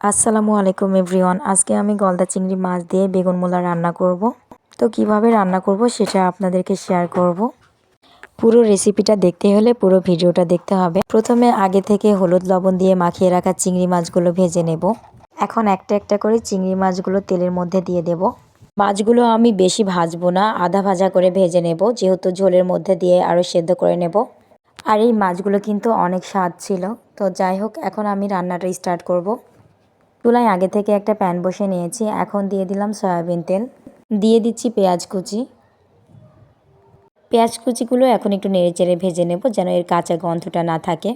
আসসালামু আলাইকুম এভরিওয়ান। আজকে আমি গলদা চিংড়ি মাছ দিয়ে বেগুন মোলা রান্না করব। তো কীভাবে রান্না করব সেটা আপনাদেরকে শেয়ার করব। পুরো রেসিপিটা দেখতে হলে পুরো ভিডিওটা দেখতে হবে। প্রথমে আগে থেকে হলুদ লবণ দিয়ে মাখিয়ে রাখা চিংড়ি মাছগুলো ভেজে নেব। এখন একটা একটা করে চিংড়ি মাছগুলো তেলের মধ্যে দিয়ে দেব। মাছগুলো আমি বেশি ভাজবো না, আধা ভাজা করে ভেজে নেব, যেহেতু ঝোলের মধ্যে দিয়ে আরও সেদ্ধ করে নেব। আর এই মাছগুলো কিন্তু অনেক স্বাদ ছিল। তো যাই হোক, এখন আমি রান্নাটা স্টার্ট করব। চুলায় আগে থেকে একটা প্যান বসে নিয়েছি। এখন দিয়ে দিলাম সয়াবিন তেল। দিয়ে দিচ্ছি পেঁয়াজ কুচি। পেঁয়াজ কুচিগুলো এখন একটু নেড়ে চেড়ে ভেজে নেব যেন এর কাঁচা গন্ধটা না থাকে।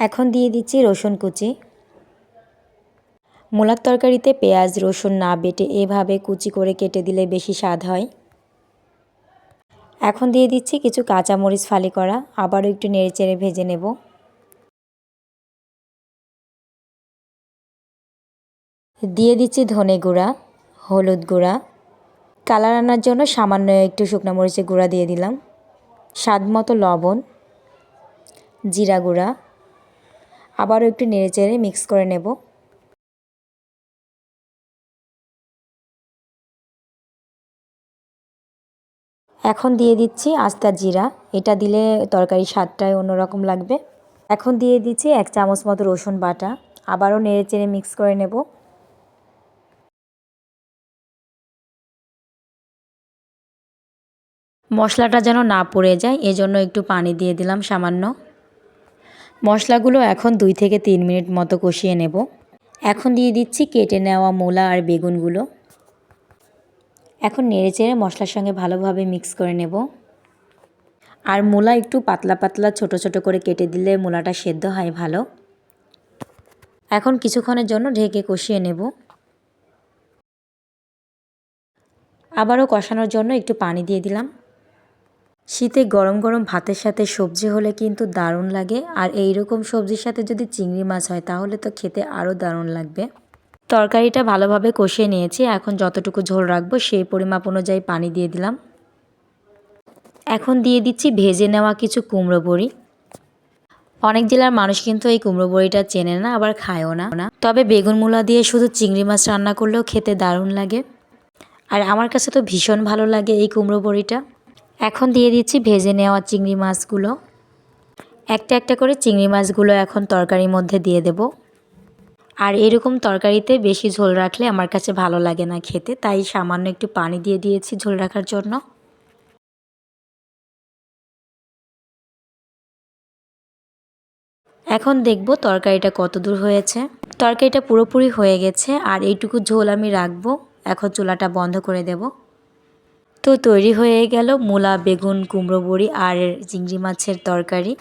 এখন দিয়ে দিচ্ছি রসুন কুচি। মূলার তরকারিতে পেঁয়াজ, রসুন না বেটে এভাবে কুচি করে কেটে দিলে বেশি স্বাদ হয়। এখন দিয়ে দিচ্ছি কিছু কাঁচামরিচ ফালি করা। আবারও একটু নেড়ে চেড়ে ভেজে নেব। দিয়ে দিচ্ছি ধনে গুঁড়া, হলুদ গুঁড়া। কালার আনার জন্য সামান্য একটু শুকনো মরিচের গুঁড়া দিয়ে দিলাম। স্বাদ মতো লবণ, জিরা গুঁড়া। আবারও একটু নেড়ে চেড়ে মিক্স করে নেব। এখন দিয়ে দিচ্ছি আস্তা জিরা। এটা দিলে তরকারি স্বাদটাই অন্যরকম লাগবে। এখন দিয়ে দিচ্ছি এক চামচ মতো রসুন বাটা। আবারও নেড়ে চেড়ে মিক্স করে নেব। মশলাটা যেন না পড়ে যায়, এজন্য একটু পানি দিয়ে দিলাম সামান্য। মশলাগুলো এখন দুই থেকে তিন মিনিট মতো কষিয়ে নেব। এখন দিয়ে দিচ্ছি কেটে নেওয়া মূলা আর বেগুনগুলো। এখন নেড়ে চেড়ে মশলার সঙ্গে ভালোভাবে মিক্স করে নেব। আর মূলা একটু পাতলা পাতলা ছোট ছোট করে কেটে দিলে মূলাটা সেদ্ধ হয় ভালো। এখন কিছুক্ষণের জন্য ঢেকে কষিয়ে নেব। আবারও কষানোর জন্য একটু পানি দিয়ে দিলাম। শীতে গরম গরম ভাতের সাথে সবজি হলে কিন্তু দারুণ লাগে। আর এই রকম সবজির সাথে যদি চিংড়ি মাছ হয় তাহলে তো খেতে আরও দারুণ লাগবে। তরকারিটা ভালোভাবে কষিয়ে নিয়েছি। এখন যতটুকু ঝোল রাখব সেই পরিমাপ অনুযায়ী পানি দিয়ে দিলাম। এখন দিয়ে দিচ্ছি ভেজে নেওয়া কিছু কুমড়ো বড়ি। অনেক জেলার মানুষ কিন্তু এই কুমড়ো বড়িটা চেনে না, আবার খায়ও না। তবে বেগুন মূলা দিয়ে শুধু চিংড়ি মাছ রান্না করলেও খেতে দারুণ লাগে। আর আমার কাছে তো ভীষণ ভালো লাগে এই কুমড়ো বড়িটা। এখন দিয়ে দিচ্ছি ভেজে নেওয়া চিংড়ি মাছগুলো। একটা একটা করে চিংড়ি মাছগুলো এখন তরকারির মধ্যে দিয়ে দেব। আর এরকম তরকারিতে বেশি ঝোল রাখলে আমার কাছে ভালো লাগে না খেতে, তাই সামান্য একটু পানি দিয়ে দিয়েছি ঝোল রাখার জন্য। এখন দেখব তরকারিটা কত দূর হয়েছে। তরকারিটা পুরোপুরি হয়ে গেছে আর এইটুকু ঝোল আমি রাখব। এখন চুলাটা বন্ধ করে দেব। তো তৈরি হয়ে গেল মূলা, বেগুন, কুমড়ো বড়ি আর চিংড়ি মাছের তরকারি।